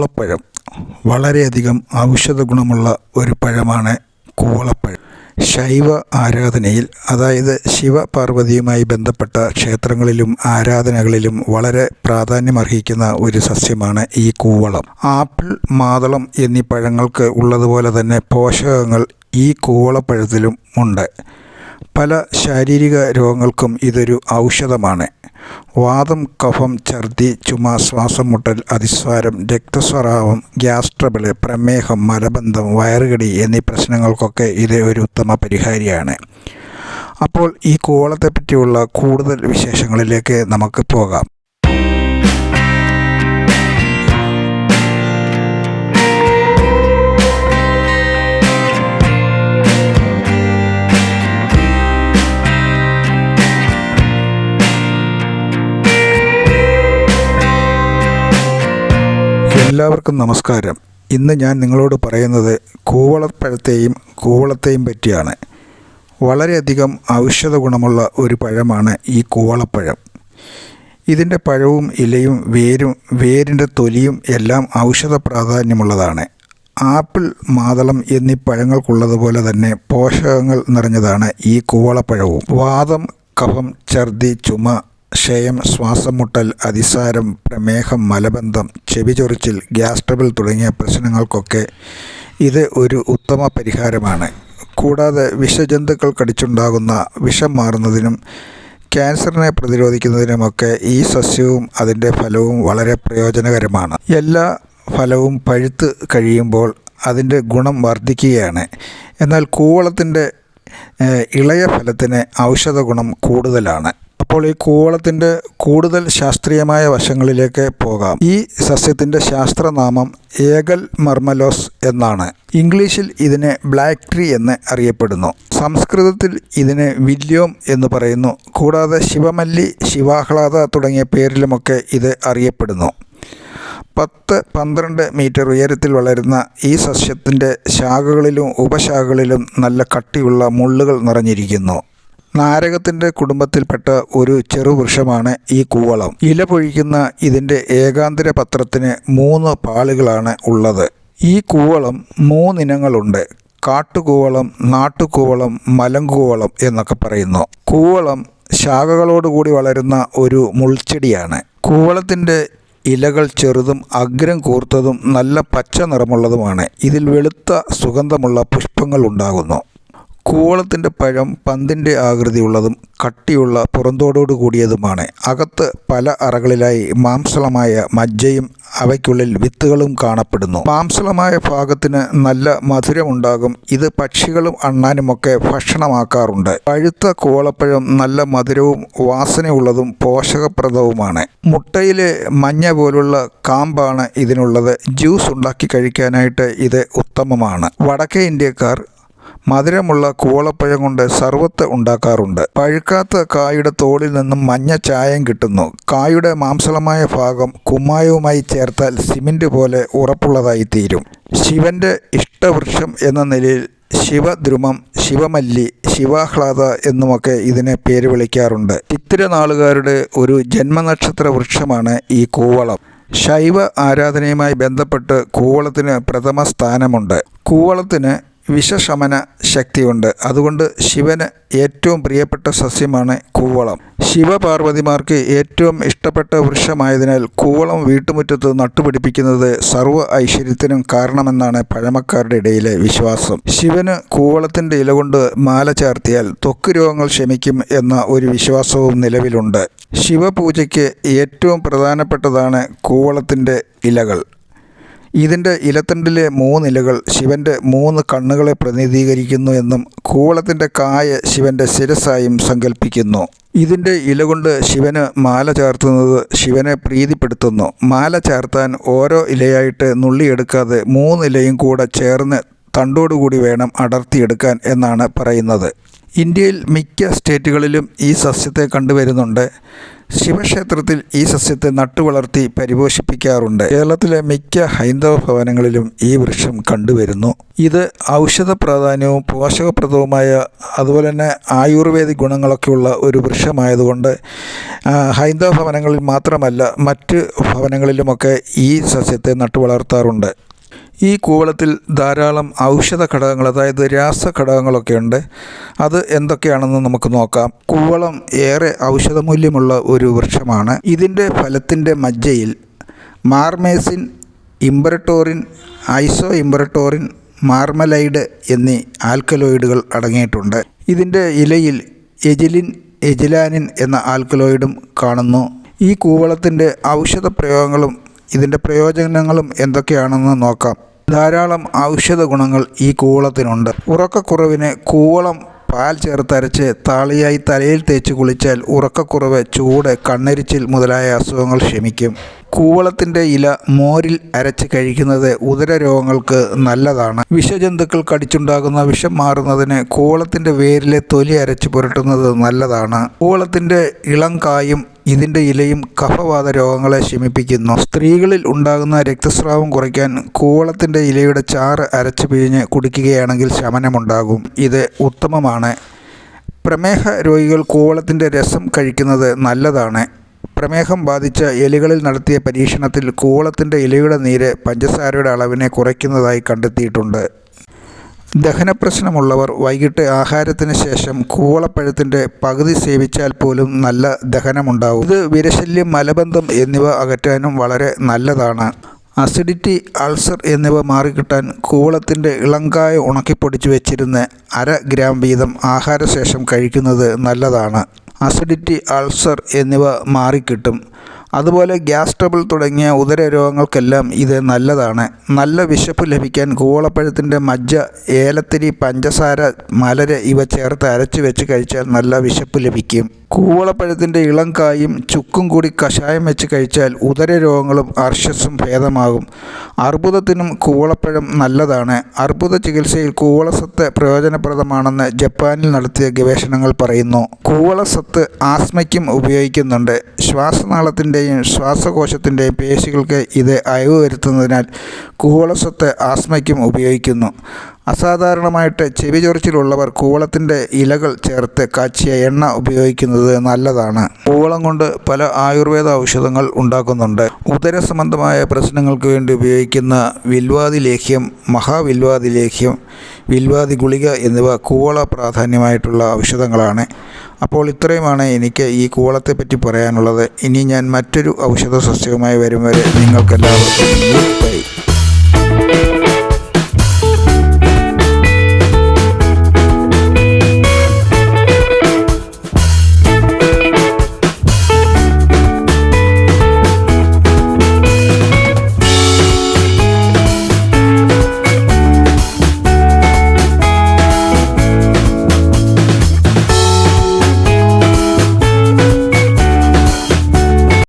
കൂവളപ്പഴം. വളരെയധികം ഔഷധ ഗുണമുള്ള ഒരു പഴമാണ് കൂവളപ്പഴം. ശൈവ ആരാധനയിൽ അതായത് ശിവപാർവതിയുമായി ബന്ധപ്പെട്ട ക്ഷേത്രങ്ങളിലും ആരാധനകളിലും വളരെ പ്രാധാന്യമർഹിക്കുന്ന ഒരു സസ്യമാണ് ഈ കൂവളം. ആപ്പിൾ മാതളം എന്നീ പഴങ്ങൾക്ക് ഉള്ളതുപോലെ തന്നെ പോഷകങ്ങൾ ഈ കൂവളപ്പഴത്തിലും ഉണ്ട്. പല ശാരീരിക രോഗങ്ങൾക്കും ഇതൊരു ഔഷധമാണ്. വാദം കഫം ഛർദി ചുമ ശ്വാസം മുട്ടൽ അതിസ്വാരം രക്തസ്രാവം ഗ്യാസ് ട്രബിൾ പ്രമേഹം മലബന്ധം വയറുകടി എന്നീ പ്രശ്നങ്ങൾക്കൊക്കെ ഇത് ഒരു ഉത്തമ പരിഹാരിയാണ്. അപ്പോൾ ഈ കോളത്തെപ്പറ്റിയുള്ള പറ്റിയുള്ള കൂടുതൽ വിശേഷങ്ങളിലേക്ക് നമുക്ക് പോകാം. എല്ലാവർക്കും നമസ്കാരം. ഇന്ന് ഞാൻ നിങ്ങളോട് പറയുന്നത് കൂവളപ്പഴത്തെയും കൂവളത്തെയും പറ്റിയാണ്. വളരെയധികം ഔഷധ ഗുണമുള്ള ഒരു പഴമാണ് ഈ കൂവളപ്പഴം. ഇതിന്റെ പഴവും ഇലയും വേരും വേരിന്റെ തൊലിയും എല്ലാം ഔഷധ പ്രാധാന്യമുള്ളതാണ്. ആപ്പിൾ മാതളം എന്നീ പഴങ്ങൾക്കുള്ളതുപോലെ തന്നെ പോഷകങ്ങൾ നിറഞ്ഞതാണ് ഈ കൂവളപ്പഴവും. വാദം കഫം ഛർദി ചുമ ക്ഷയം ശ്വാസം മുട്ടൽ അതിസാരം പ്രമേഹം മലബന്ധം ചെവിചൊറിച്ചിൽ ഗ്യാസ് ട്രബിൾ തുടങ്ങിയ പ്രശ്നങ്ങൾക്കൊക്കെ ഇത് ഒരു ഉത്തമ പരിഹാരമാണ്. കൂടാതെ വിഷജന്തുക്കൾ കടിച്ചുണ്ടാകുന്ന വിഷം മാറുന്നതിനും ക്യാൻസറിനെ പ്രതിരോധിക്കുന്നതിനുമൊക്കെ ഈ സസ്യവും അതിന്റെ ഫലവും വളരെ പ്രയോജനകരമാണ്. എല്ലാ ഫലവും പഴുത്ത് കഴിയുമ്പോൾ അതിന്റെ ഗുണം വർദ്ധിക്കുകയാണ്. എന്നാൽ കൂവളത്തിന്റെ ഇളയ ഫലത്തിന് ഔഷധ ഗുണം കൂടുതലാണ്. അപ്പോൾ ഈ കൂവളത്തിന്റെ കൂടുതൽ ശാസ്ത്രീയമായ വശങ്ങളിലേക്ക് പോകാം. ഈ സസ്യത്തിന്റെ ശാസ്ത്രനാമം ഏകൽ മർമലോസ് എന്നാണ്. ഇംഗ്ലീഷിൽ ഇതിനെ ബ്ലാക്ക് ട്രീ എന്ന് അറിയപ്പെടുന്നു. സംസ്കൃതത്തിൽ ഇതിനെ വില്യോം എന്ന് പറയുന്നു. കൂടാതെ ശിവമല്ലി ശിവാഹ്ലാദ തുടങ്ങിയ പേരിലുമൊക്കെ ഇത് അറിയപ്പെടുന്നു. പത്ത് പന്ത്രണ്ട് മീറ്റർ ഉയരത്തിൽ വളരുന്ന ഈ സസ്യത്തിന്റെ ശാഖകളിലും ഉപശാഖകളിലും നല്ല കട്ടിയുള്ള മുള്ളുകൾ നിറഞ്ഞിരിക്കുന്നു. നാരകത്തിന്റെ കുടുംബത്തിൽപ്പെട്ട ഒരു ചെറുവൃക്ഷമാണ് ഈ കൂവളം. ഇല പൊഴിക്കുന്ന ഇതിന്റെ ഏകാന്തര പത്രത്തിന് മൂന്ന് പാളുകളാണ് ഉള്ളത്. ഈ കൂവളം മൂന്നിനങ്ങളുണ്ട്. കാട്ടുകൂവളം നാട്ടുകൂവളം മലങ്കൂവളം എന്നൊക്കെ പറയുന്നു. കൂവളം ശാഖകളോടുകൂടി വളരുന്ന ഒരു മുൾച്ചെടിയാണ്. കൂവളത്തിന്റെ ഇലകൾ ചെറുതും അഗ്രം കൂർത്തതും നല്ല പച്ച നിറമുള്ളതുമാണ്. ഇതിൽ വെളുത്ത സുഗന്ധമുള്ള പുഷ്പങ്ങൾ ഉണ്ടാകുന്നു. കൂവളത്തിന്റെ പഴം പന്തിന്റെ ആകൃതിയുള്ളതും കട്ടിയുള്ള പുറന്തോടോടു കൂടിയതുമാണ്. അകത്ത് പല അറകളിലായി മാംസളമായ മജ്ജയും അവയ്ക്കുള്ളിൽ വിത്തുകളും കാണപ്പെടുന്നു. മാംസളമായ ഭാഗത്തിന് നല്ല മധുരമുണ്ടാകും ഇത് പക്ഷികളും അണ്ണാനുമൊക്കെ ഭക്ഷണമാക്കാറുണ്ട്. പഴുത്ത കൂവളപ്പഴം നല്ല മധുരവും വാസനയുള്ളതും പോഷകപ്രദവുമാണ്. മുട്ടയിലെ മഞ്ഞ പോലുള്ള കാമ്പാണ് ഇതിനുള്ളത്. ജ്യൂസ് ഉണ്ടാക്കി കഴിക്കാനായിട്ട് ഇത് ഉത്തമമാണ്. വടക്കേ ഇന്ത്യക്കാർ മധുരമുള്ള കൂവളപ്പഴം കൊണ്ട് സർവത്ത് ഉണ്ടാക്കാറുണ്ട്. പഴുക്കാത്ത കായുടെ തോളിൽ നിന്നും മഞ്ഞ ചായം കിട്ടുന്നു. കായുടെ മാംസളമായ ഭാഗം കുമ്മായവുമായി ചേർത്താൽ സിമന്റ് പോലെ ഉറപ്പുള്ളതായി തീരും. ശിവന്റെ ഇഷ്ടവൃക്ഷം എന്ന നിലയിൽ ശിവദ്രുമം ശിവമല്ലി ശിവാഹ്ലാദ എന്നുമൊക്കെ ഇതിനെ പേര് വിളിക്കാറുണ്ട്. ചിത്തിരനാളുകാരുടെ ഒരു ജന്മനക്ഷത്ര വൃക്ഷമാണ് ഈ കൂവളം. ശൈവ ആരാധനയുമായി ബന്ധപ്പെട്ട് കൂവളത്തിന് പ്രഥമ സ്ഥാനമുണ്ട്. കൂവളത്തിന് വിഷശമന ശക്തിയുണ്ട് അതുകൊണ്ട് ശിവന് ഏറ്റവും പ്രിയപ്പെട്ട സസ്യമാണ് കൂവളം. ശിവപാർവതിമാർക്ക് ഏറ്റവും ഇഷ്ടപ്പെട്ട വൃക്ഷമായതിനാൽ കൂവളം വീട്ടുമുറ്റത്ത് നട്ടുപിടിപ്പിക്കുന്നത് സർവ ഐശ്വര്യത്തിനും കാരണമെന്നാണ് പഴമക്കാരുടെ ഇടയിലെ വിശ്വാസം. ശിവന് കൂവളത്തിന്റെ ഇല കൊണ്ട് മാല ചേർത്തിയാൽ ത്വക്ക് രോഗങ്ങൾ ക്ഷമിക്കും എന്ന ഒരു വിശ്വാസവും നിലവിലുണ്ട്. ശിവപൂജയ്ക്ക് ഏറ്റവും പ്രധാനപ്പെട്ടതാണ് കൂവളത്തിന്റെ ഇലകൾ. ഇതിന്റെ ഇലത്തണ്ടിലെ മൂന്നിലകൾ ശിവന്റെ മൂന്ന് കണ്ണുകളെ പ്രതിനിധീകരിക്കുന്നു എന്നും കൂവളത്തിന്റെ കായ ശിവന്റെ ശിരസായും സങ്കല്പിക്കുന്നു ഇതിന്റെ ഇല കൊണ്ട് ശിവന് മാല ചേർത്തുന്നത് ശിവനെ പ്രീതിപ്പെടുത്തുന്നു. മാല ചേർത്താൻ ഓരോ ഇലയായിട്ട് നുള്ളിയെടുക്കാതെ മൂന്നിലയും കൂടെ ചേർന്ന് തണ്ടോടുകൂടി വേണം അടർത്തിയെടുക്കാൻ എന്നാണ് പറയുന്നത്. ഇന്ത്യയിൽ മിക്ക സ്റ്റേറ്റുകളിലും ഈ സസ്യത്തെ കണ്ടുവരുന്നുണ്ട്. ശിവക്ഷേത്രത്തിൽ ഈ സസ്യത്തെ നട്ടുവളർത്തി പരിപോഷിപ്പിക്കാറുണ്ട്. കേരളത്തിലെ മിക്ക ഹൈന്ദവ ഭവനങ്ങളിലും ഈ വൃക്ഷം കണ്ടുവരുന്നു. ഇത് ഔഷധ പ്രാധാന്യവും പോഷകപ്രദവുമായ അതുപോലെ തന്നെ ആയുർവേദിക് ഗുണങ്ങളൊക്കെയുള്ള ഒരു വൃക്ഷമായതുകൊണ്ട് ഹൈന്ദവ ഭവനങ്ങളിൽ മാത്രമല്ല മറ്റ് ഭവനങ്ങളിലുമൊക്കെ ഈ സസ്യത്തെ നട്ടുവളർത്താറുണ്ട്. ഈ കൂവളത്തിൽ ധാരാളം ഔഷധ ഘടകങ്ങൾ അതായത് രാസ ഘടകങ്ങളൊക്കെ ഉണ്ട്. അത് എന്തൊക്കെയാണെന്ന് നമുക്ക് നോക്കാം. കൂവളം ഏറെ ഔഷധമൂല്യമുള്ള ഒരു വൃക്ഷമാണ്. ഇതിന്റെ ഫലത്തിന്റെ മജ്ജയിൽ മാർമേസിൻ ഇംബറട്ടോറിൻ ഐസോ ഇംബറട്ടോറിൻ മാർമലൈഡ് എന്നീ ആൽക്കലോയിഡുകൾ അടങ്ങിയിട്ടുണ്ട്. ഇതിന്റെ ഇലയിൽ എജിലിൻ എജിലാനിൻ എന്ന ആൽക്കലോയിഡും കാണുന്നു. ഈ കൂവളത്തിന്റെ ഔഷധ പ്രയോഗങ്ങളും ഇതിന്റെ പ്രയോജനങ്ങളും എന്തൊക്കെയാണെന്ന് നോക്കാം. ധാരാളം ഔഷധ ഗുണങ്ങൾ ഈ കൂവളത്തിനുണ്ട് ഉറക്കക്കുറവിന് കൂവളം പാൽ ചേർത്തരച്ച് താളിയായി തലയിൽ തേച്ച് കുളിച്ചാൽ ഉറക്കക്കുറവ് ചൂട് കണ്ണരിച്ചിൽ മുതലായ അസുഖങ്ങൾ ക്ഷമിക്കും കൂവളത്തിന്റെ ഇല മോരിൽ അരച്ച് കഴിക്കുന്നത് ഉദര രോഗങ്ങൾക്ക് നല്ലതാണ്. വിഷജന്തുക്കൾ കടിച്ചുണ്ടാകുന്ന വിഷം മാറുന്നതിന് കൂവളത്തിന്റെ വേരിലെ തൊലി അരച്ച് പുരട്ടുന്നത് നല്ലതാണ്. കൂവളത്തിന്റെ ഇളം കായും ഇതിന്റെ ഇലയും കഫവാത രോഗങ്ങളെ ശമിപ്പിക്കുന്നു. സ്ത്രീകളിൽ ഉണ്ടാകുന്ന രക്തസ്രാവം കുറയ്ക്കാൻ കൂവളത്തിന്റെ ഇലയുടെ ചാറ് അരച്ച് പിഴിഞ്ഞ് കുടിക്കുകയാണെങ്കിൽ ശമനമുണ്ടാകും. ഇത് ഉത്തമമാണ്. പ്രമേഹ രോഗികൾ കൂവളത്തിന്റെ രസം കഴിക്കുന്നത് നല്ലതാണ്. പ്രമേഹം ബാധിച്ച എലികളിൽ നടത്തിയ പരീക്ഷണത്തിൽ കൂവളത്തിന്റെ ഇലയുടെ നീര് പഞ്ചസാരയുടെ അളവിനെ കുറയ്ക്കുന്നതായി കണ്ടെത്തിയിട്ടുണ്ട്. ദഹനപ്രശ്നമുള്ളവർ വൈകിട്ട് ആഹാരത്തിന് ശേഷം കൂവളപ്പഴത്തിന്റെ പകുതി സേവിച്ചാൽ പോലും നല്ല ദഹനമുണ്ടാവും. ഇത് വിരശല്യം മലബന്ധം എന്നിവ അകറ്റാനും വളരെ നല്ലതാണ്. അസിഡിറ്റി അൾസർ എന്നിവ മാറിക്കിട്ടാൻ കൂവളത്തിന്റെ ഇളങ്കായ ഉണക്കിപ്പൊടിച്ച് വെച്ചിരുന്ന് അര ഗ്രാം വീതം ആഹാരശേഷം കഴിക്കുന്നത് നല്ലതാണ്. അസിഡിറ്റി അൾസർ എന്നിവ മാറിക്കിട്ടും. അതുപോലെ ഗ്യാസ് ട്രബിൾ തുടങ്ങിയ ഉദര രോഗങ്ങൾക്കെല്ലാം ഇത് നല്ലതാണ്. നല്ല വിശപ്പ് ലഭിക്കാൻ കൂവളപ്പഴത്തിന്റെ മജ്ജ ഏലത്തിരി പഞ്ചസാര മലര് ഇവ ചേർത്ത് അരച്ച് വെച്ച് കഴിച്ചാൽ നല്ല വിശപ്പ് ലഭിക്കും. കൂവളപ്പഴത്തിന്റെ ഇളം കായും ചുക്കും കൂടി കഷായം വെച്ച് കഴിച്ചാൽ ഉദര രോഗങ്ങളും അർഷസും ഭേദമാകും. അർബുദത്തിനും കൂവളപ്പഴം നല്ലതാണ്. അർബുദ ചികിത്സയിൽ കൂവളസത്ത് പ്രയോജനപ്രദമാണെന്ന് ജപ്പാനിൽ നടത്തിയ ഗവേഷണങ്ങൾ പറയുന്നു. കൂവളസത്ത് ആസ്മയ്ക്കും ഉപയോഗിക്കുന്നുണ്ട്. ശ്വാസനാളത്തിന്റെയും ശ്വാസകോശത്തിന്റെയും പേശികൾക്ക് ഇത് അയവ് വരുത്തുന്നതിനാൽ കൂവളസ്വത്ത് ആസ്മയ്ക്കും ഉപയോഗിക്കുന്നു. അസാധാരണമായിട്ട് ചെവി ചൊറിച്ചിലുള്ളവർ കൂവളത്തിന്റെ ഇലകൾ ചേർത്ത് കാച്ചിയ എണ്ണ ഉപയോഗിക്കുന്നത് നല്ലതാണ്. കൂവളം കൊണ്ട് പല ആയുർവേദ ഔഷധങ്ങൾ ഉണ്ടാക്കുന്നുണ്ട്. ഉദര സംബന്ധമായ പ്രശ്നങ്ങൾക്ക് വേണ്ടി ഉപയോഗിക്കുന്ന വിൽവാദി ലേഹ്യം മഹാവിൽവാദി ലേഹ്യം വിൽവാദി ഗുളിക എന്നിവ കൂവള പ്രാധാന്യമായിട്ടുള്ള ഔഷധങ്ങളാണ്. അപ്പോൾ ഇത്രയുമാണ് എനിക്ക് ഈ കൂവളത്തെ പറ്റി പറയാനുള്ളത്. ഇനി ഞാൻ മറ്റൊരു ഔഷധ സസ്യവുമായി വരും വരെ നിങ്ങൾക്കെല്ലാവർക്കും ബൈ.